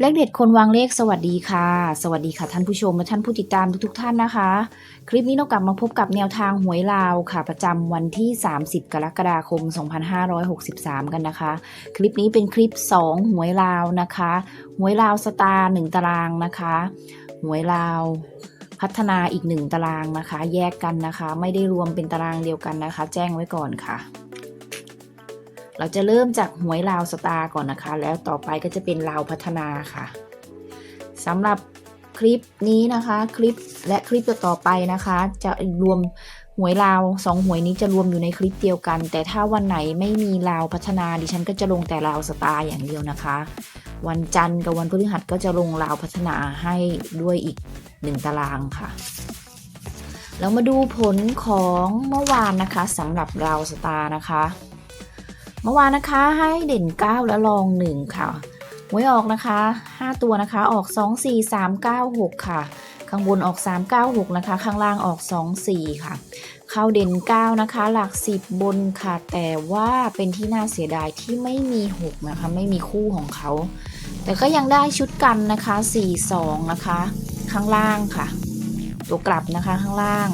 เลขเด็ดคนวางเลขสวัสดีค่ะ สวัสดีค่ะท่านผู้ชมและท่านผู้ติดตามทุกๆท่านนะคะ คลิปนี้เรากลับมาพบกับแนวทางหวยลาวค่ะ ประจำวันที่ 30 กรกฎาคม 2563 กันนะคะ คลิปนี้เป็นคลิป 2 หวยลาวนะคะหวยลาวสตาร์1ตารางนะคะหวยลาวพัฒนาอีก 1 ตารางนะคะ แยกกันนะคะ ไม่ได้รวมเป็นตารางเดียวกันนะคะ แจ้งไว้ก่อนค่ะ เราจะเริ่มจากหวยลาวสตาร์ก่อนนะคะ แล้วต่อไปก็จะเป็นลาวพัฒนาค่ะสำหรับคลิปนี้นะคะ คลิปและคลิปต่อไปนะคะ จะรวมหวยลาวสองหวยนี้จะรวมอยู่ในคลิปเดียวกัน แต่ถ้าวันไหนไม่มีลาวพัฒนาดิฉันก็จะลงแต่ลาวสตาร์อย่างเดียวนะคะ วันจันทร์กับวันพฤหัสก็จะลงลาวพัฒนาให้ด้วยอีกหนึ่งตารางค่ะแล้วมาดูผลของเมื่อวานนะคะสำหรับลาวสตาร์นะคะ เมื่อวานนะคะให้เด่น 9 และรอง 1 ค่ะหวยออกนะคะ 5 ตัวนะคะออก 2 4 3 9 6 ค่ะ ข้างบนออก 3 9 6 นะคะ ข้างล่างออก 2 4 ค่ะ เข้าเด่น 9 นะคะ หลัก 10 บนค่ะ แต่ว่าเป็นที่น่าเสียดายที่ไม่มี 6 นะคะ ไม่มีคู่ของเขา แต่ก็ยังได้ชุดกันนะคะ 4 2 นะคะ ข้างล่างค่ะ ตัวกลับนะคะข้างล่าง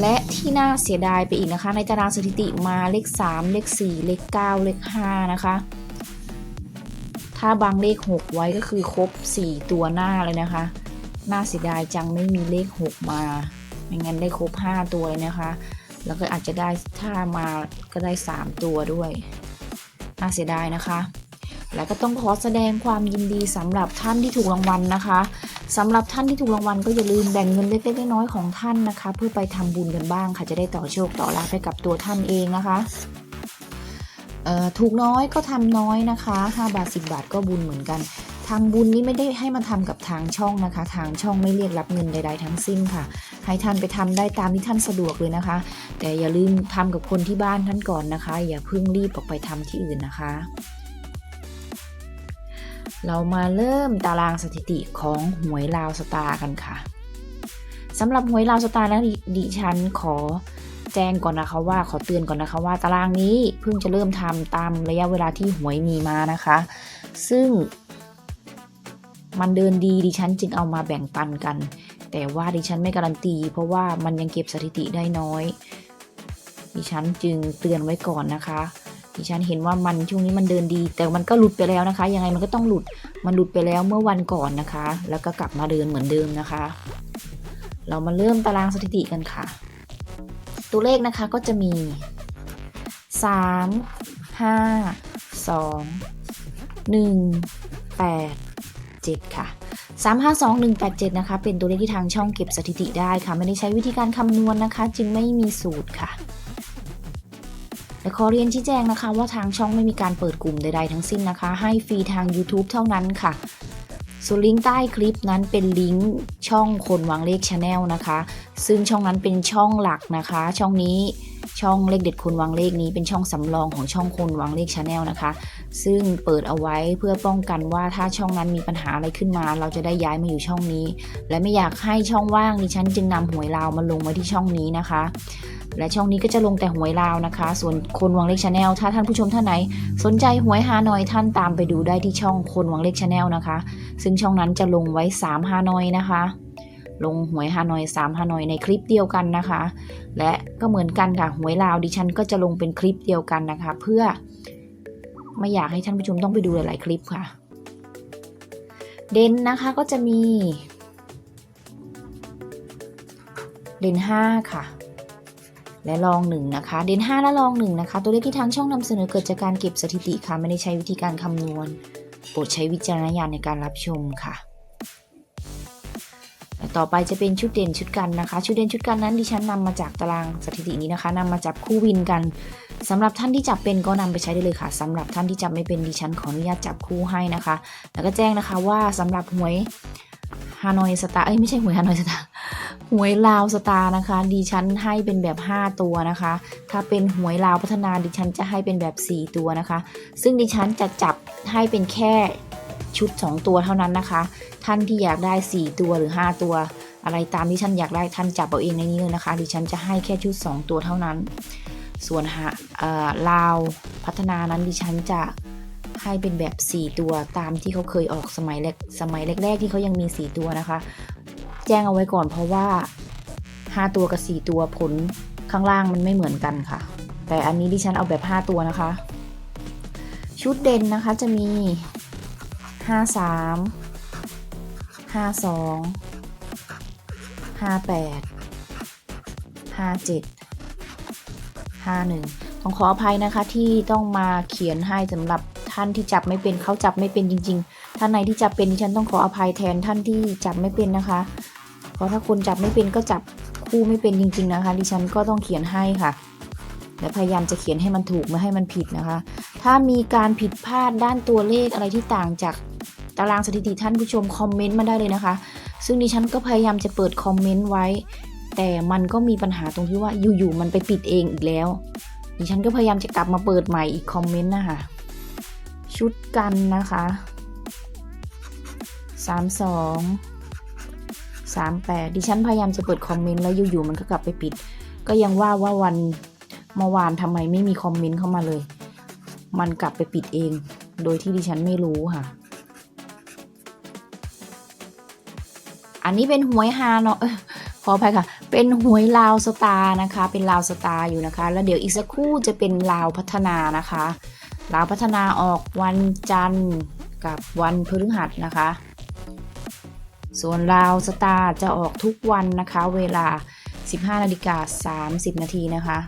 และที่น่าเสียดายไปอีกนะคะ ในตารางสถิติมาเลข 3 เลข 4 เลข 9 เลข 5 นะคะ ถ้าบางเลข 6 ไว้ก็คือครบ 4 ตัวหน้าเลยนะคะ น่าเสียดายจังไม่มีเลข 6 มาไม่งั้นได้ครบ 5 ตัวเลยนะคะ แล้วก็อาจจะได้ถ้ามาก็ได้ 3 ตัวด้วย น่าเสียดายนะคะ และก็ต้องขอแสดงความยินดีสำหรับท่านที่ถูกรางวัลนะคะ สำหรับท่านที่ถูกรางวัลก็อย่าลืมแบ่งเงินเล็กๆน้อยๆของท่านนะคะ เพื่อไปทำบุญกันบ้างค่ะจะได้ต่อโชคต่อลาภให้กับตัวท่านเองนะคะถูกน้อยก็ทำน้อยนะคะ 5 บาท 10 บาทก็บุญเหมือนกันทำบุญนี้ไม่ได้ให้มาทำกับทางช่องนะคะ ทางช่องไม่เรียกรับเงินใด ๆ ทั้งสิ้นค่ะ ให้ท่านไปทำได้ตามที่ท่านสะดวกเลยนะคะ แต่อย่าลืมทำกับคนที่บ้านท่านก่อนนะคะ อย่าเพิ่งรีบออกไปทำที่อื่นนะคะ เรามาเริ่มตารางสถิติของหวยลาวสตาร์กันค่ะสำหรับหวยลาวสตาร์นะดดิฉันขอแจ้งก่อนนะคะว่าขอเตือนก่อนนะคะว่าตารางนี้เพิ่งจะเริ่มทำตามระยะเวลาที่หวยมีมานะคะ ซึ่ง มันเดินดีดิฉันจึงเอามาแบ่งปันกัน แต่ว่าดิฉันไม่การันตี เพราะว่ามันยังเก็บสถิติได้น้อย ดิฉันจึงเตือนไว้ก่อนนะคะ ดิฉันเห็นว่ามันช่วงนี้มันเดินดี แต่มันก็หลุดไปแล้วนะคะ ยังไงมันก็ต้องหลุด มันหลุดไปแล้วเมื่อวันก่อนนะคะ แล้วก็กลับมาเดินเหมือนเดิมนะคะ เรามาเริ่มตารางสถิติกันค่ะ ตัวเลขนะคะก็จะมี 3 5 2 1 8 7ค่ะ3 5 2 1 8 7 นะคะ เป็นตัวเลขที่ทางช่องเก็บสถิติได้ค่ะ ไม่ได้ใช้วิธีการคำนวณนะคะ จึงไม่มีสูตรค่ะ และขอเรียนชี้แจงนะคะ ว่าทางช่องไม่มีการเปิดกลุ่มใดๆทั้งสิ้นนะคะ ให้ฟรีทาง YouTube เท่านั้นค่ะส่วนลิงก์ใต้คลิปนั้นเป็นลิงก์ช่องคนวางเลขชาแนลนะคะ ซึ่งช่องนั้นเป็นช่องหลักนะคะ ช่องนี้ช่องเลขเด็ดคนวางเลขนี้เป็นช่องสำรองของช่องคนวางเลขชาแนลนะคะ ซึ่งเปิดเอาไว้เพื่อป้องกันว่าถ้าช่องนั้นมีปัญหาอะไรขึ้นมา เราจะได้ย้ายมาอยู่ช่องนี้ และไม่อยากให้ช่องว่างดิฉันจึงนำหวยลาวมาลงไว้ที่ช่องนี้นะคะ และช่องนี้ก็จะลงแต่หวยลาวนะคะ ส่วนคนวางเลขชาแนลถ้าท่านผู้ชมท่านไหน สนใจหวยฮานอยท่านตามไปดูได้ที่ช่องคนวางเลขชาแนลนะคะ ซึ่งช่องนั้นจะลงไว้3ฮานอยนะคะ ลงหวยฮานอย3ฮานอยในคลิปเดียวกันนะคะ และก็เหมือนกันค่ะหวยลาวดิฉันก็จะลงเป็นคลิปเดียวกันนะคะ เพื่อไม่อยากให้ท่านผู้ชมต้องไปดูหลาย ๆ คลิปค่ะ เด่นนะคะก็จะมี เด่น5ค่ะ และลองหนึ่งนะคะ เด่น5และลองหนึ่งนะคะ ตัวเลขที่ทางช่องนำเสนอเกิดจากการเก็บสถิติค่ะ ไม่ได้ใช้วิธีการคำนวณ โปรดใช้วิจารณญาณในการรับชมค่ะต่อไปจะเป็นชุดเด่นชุดกันนะคะ ชุดเด่นชุดกันนั้นดิฉันนำมาจากตารางสถิตินี้นะคะนำมาจับคู่วินกันสำหรับท่านที่จับเป็นก็นำไปใช้ได้เลยค่ะสำหรับท่านที่จับไม่เป็นดิฉันขออนุญาตจับคู่ให้นะคะ แล้วก็แจ้งนะคะว่าสำหรับหวย ฮานอยสตาร์เอ้ยไม่ใช่หวยฮานอยสตาร์หวยลาวสตาร์นะคะ ดิฉันให้เป็นแบบ 5 ตัวนะคะ ถ้าเป็นหวยลาวพัฒนาดิฉันจะให้เป็นแบบ 4 ตัวนะคะ ซึ่งดิฉันจะจับให้เป็นแค่ชุด 2 ตัวเท่านั้นนะคะ ท่านที่อยากได้ 4 ตัวหรือ 5 ตัว อะไรตามที่ท่านอยากได้ท่านจับเอาเองในนี้เลยนะคะ ดิฉันจะให้แค่ชุด 2 ตัวเท่านั้น ส่วนหาลาวพัฒนานั้นดิฉันจะ ให้เป็นแบบ 4 ตัวตามที่เขาเคยออกสมัยแรกสมัยแรกๆที่เขายังมี 4 ตัวนะคะ แจ้งเอาไว้ก่อนเพราะว่า 5 ตัวกับ 4 ตัวผลข้างล่างมันไม่เหมือนกันค่ะ แต่อันนี้ดิฉันเอาแบบ 5 ตัวนะคะ ชุดเด่นนะคะจะมี 53 52 58 57 51ต้องขออภัยนะคะที่ต้องมาเขียนให้สำหรับ ท่านที่จับไม่เป็นเขาจับไม่เป็นจริง ๆ ท่านไหนที่จับเป็นดิฉันต้องขออภัยแทนท่านที่จับไม่เป็นนะคะเพราะถ้าคุณจับไม่เป็นก็จับคู่ไม่เป็นจริง ๆ นะคะ ดิฉันก็ต้องเขียนให้ค่ะและพยายามจะเขียนให้มันถูกไม่ให้มันผิดนะคะ ถ้ามีการผิดพลาดด้านตัวเลขอะไรที่ต่างจากตารางสถิติท่านผู้ชมคอมเมนต์มาได้เลยนะคะ ซึ่งดิฉันก็พยายามจะเปิดคอมเมนต์ไว้ แต่มันก็มีปัญหาตรงที่ว่าอยู่ๆมันไปปิดเองอีกแล้ว ดิฉันก็พยายามจะกลับมาเปิดใหม่อีกคอมเมนต์นะคะ ชุดกันนะคะ32 38ดิฉันพยายามจะเปิดคอมเมนต์แล้วอยู่ๆมันก็กลับไปปิด ก็ยังว่าว่าวันเมื่อวานทำไมไม่มีคอมเมนต์เข้ามาเลย มันกลับไปปิดเอง โดยที่ดิฉันไม่รู้ค่ะ อันนี้เป็นหวยฮาเนาะขออภัยค่ะ เป็นหวยลาวสตาร์นะคะ เป็นลาวสตาร์อยู่นะคะ แล้วเดี๋ยวอีกสักครู่จะเป็นลาวพัฒนานะคะ ลาวพัฒนาออกวันจันทร์กับวันพฤหัสนะคะ ส่วนลาวสตาร์จะออกทุกวันนะคะ เวลา 15นาฬิกา30 นาทีนะคะ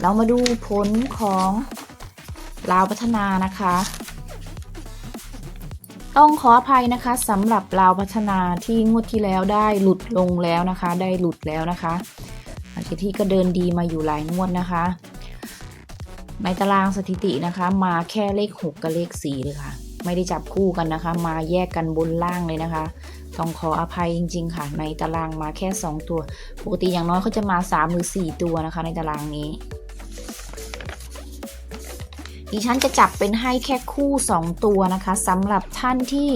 เรามาดูผลของลาวพัฒนานะคะ ต้องขออภัยนะคะสำหรับลาวพัฒนาที่งวดที่แล้วได้หลุดลงแล้วนะคะ ได้หลุดแล้วนะคะ อาทิตย์ที่ก็เดินดีมาอยู่หลายงวดนะคะ ในตารางสถิตินะคะ มาแค่เลข 6 กับเลข 4 เลยค่ะ ไม่ได้จับคู่กันนะคะ มาแยกกันบนล่างเลยนะคะ ต้องขออภัยจริง ๆ ค่ะ ในตารางมาแค่ 2 ตัว ปกติอย่างน้อยเขาจะมา 3 หรือ 4 ตัวนะคะ ในตารางนี้ดิฉันจะจับเป็นให้แค่คู่ 2 ตัวนะคะสำหรับท่านที่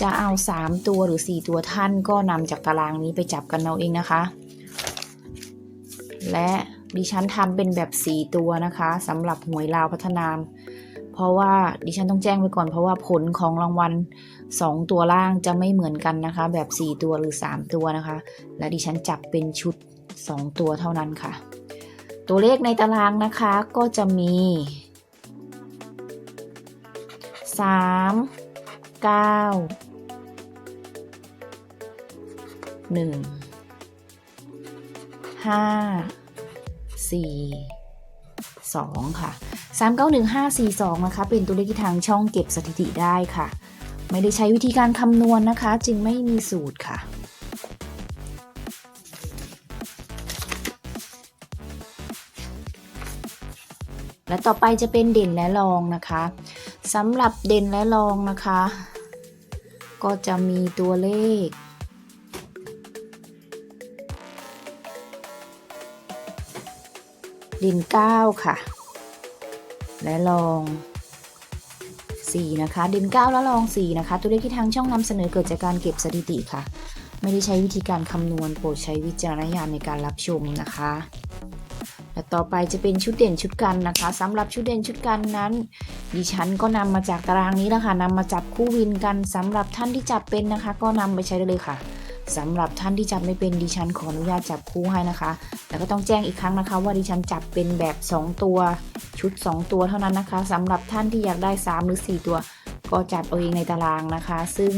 จะเอา 3 ตัวหรือ 4 ตัวท่านก็นำจากตารางนี้ไปจับกันเอาเองนะคะ และดิฉันทำเป็นแบบ 4 ตัวนะคะสำหรับหวยลาวพัฒนา เพราะว่าดิฉันต้องแจ้งไว้ก่อนเพราะว่าผลของรางวัล 2 ตัวล่างจะไม่เหมือนกันนะคะ แบบ 4 ตัวหรือ 3 ตัวนะคะ และดิฉันจับเป็นชุด 2 ตัวเท่านั้นค่ะ ตัวเลขในตารางนะคะก็จะมีสามเก้า ห้าสี่สองค่ะสามเก้าหนึ่งห้าสี่สองนะคะ เป็นตัวเลขที่ทางช่องเก็บสถิติได้ค่ะ ไม่ได้ใช้วิธีการคำนวณนะคะ จึงไม่มีสูตรค่ะ และต่อไปจะเป็นเด่นและรองนะคะสำหรับเด่นและรองนะคะ ก็จะมีตัวเลข ด่น9ค่ะ และรอง4นะคะเด่น9และรอง4นะคะ ตัวเลขที่ทางช่องนำเสนอเกิดจากการเก็บสถิติค่ะ ไม่ได้ใช้วิธีการคำนวณโปรดใช้วิจารณญาณในการรับชมนะคะและต่อไปจะเป็นชุดเด่นชุดกันนะคะสำหรับชุดเด่นชุดกันนั้น ดิฉันก็นำมาจากตารางนี้แหละค่ะนำมาจับคู่วินกันสำหรับท่านที่จับเป็นนะคะ ก็นำไปใช้ได้เลยค่ะ สำหรับท่านที่จับไม่เป็นดิฉันขออนุญาตจับคู่ให้นะคะ แล้วก็ต้องแจ้งอีกครั้งนะคะ ว่าดิฉันจับเป็นแบบ 2 ตัวชุด 2 ตัวเท่านั้นนะคะสำหรับท่านที่อยากได้ 3 หรือ 4 ตัว ก็จับเอาเองในตารางนะคะ ซึ่ง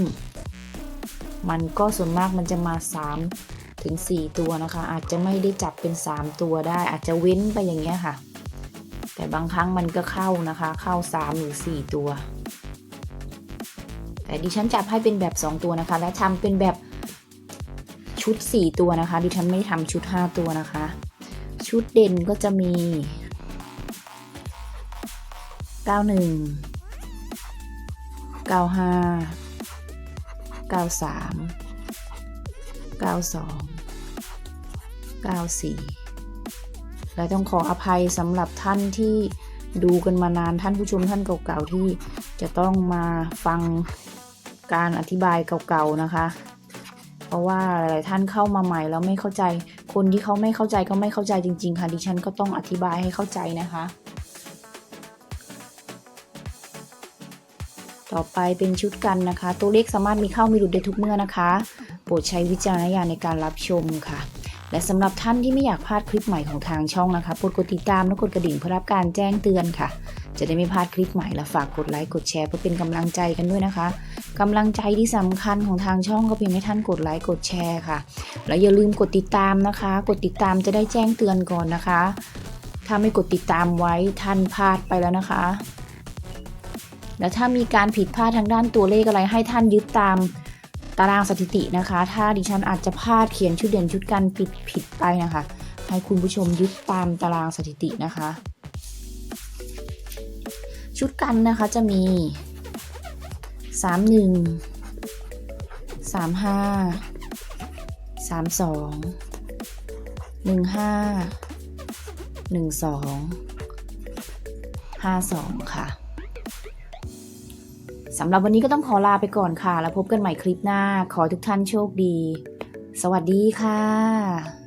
มันก็ส่วนมากมันจะมา 3 ถึง 4 ตัวนะคะ อาจจะไม่ได้จับเป็น 3 ตัวได้ อาจจะเว้นไปอย่างเงี้ยค่ะ แต่บางครั้งมันก็เข้านะคะ เข้า 3 หรือ 4 ตัว แต่ดิฉันจับให้เป็นแบบ 2 ตัวนะคะ และทำเป็นแบบ ชุด 4 ตัวนะคะ ดิฉันไม่ทำชุด 5 ตัวนะคะ ชุดเด่นก็จะมี 91 95 93 92 94 และต้องขออภัยสำหรับท่านที่ดูกันมานานท่านผู้ชมท่านเก่าๆที่จะต้องมาฟังการอธิบายเก่าๆนะคะ ราะว่าหลาย ๆ ท่านเข้ามาใหม่แล้วไม่เข้าใจ คนที่เขาไม่เข้าใจก็ไม่เข้าใจจริง ๆ ค่ะ ดิฉันก็ต้องอธิบายให้เข้าใจนะคะ ต่อไปเป็นชุดกันนะคะ ตัวเลขสามารถมีเข้ามีหลุดได้ทุกเมื่อนะคะ โปรดใช้วิจารณญาณในการรับชมค่ะและสำหรับท่านที่ไม่อยากพลาดคลิปใหม่ของทางช่องนะคะโปรดกดติดตามและกดกระดิ่งเพื่อรับการแจ้งเตือนค่ะ จะได้ไม่พลาดคลิปใหม่และฝากกดไลค์กดแชร์เพื่อเป็นกำลังใจกันด้วยนะคะกำลังใจที่สำคัญของทางช่องก็เพียงให้ท่านกดไลค์กดแชร์ค่ะ แล้วอย่าลืมกดติดตามนะคะ กดติดตามจะได้แจ้งเตือนก่อนนะคะ ถ้าไม่กดติดตามไว้ท่านพลาดไปแล้วนะคะ แล้วถ้ามีการผิดพลาดทางด้านตัวเลขอะไรให้ท่านยึดตามตารางสถิตินะคะ ถ้าดิฉันอาจจะพลาดเขียนชุดเด่นชุดกันผิดผิดไปนะคะ ให้คุณผู้ชมยึดตามตารางสถิตินะคะ ชุดกันนะคะจะมี 31 35 32 15 12 52 ค่ะสำหรับวันนี้ก็ต้องขอลาไปก่อนค่ะ แล้วพบกันใหม่คลิปหน้า ขอทุกท่านโชคดี สวัสดีค่ะ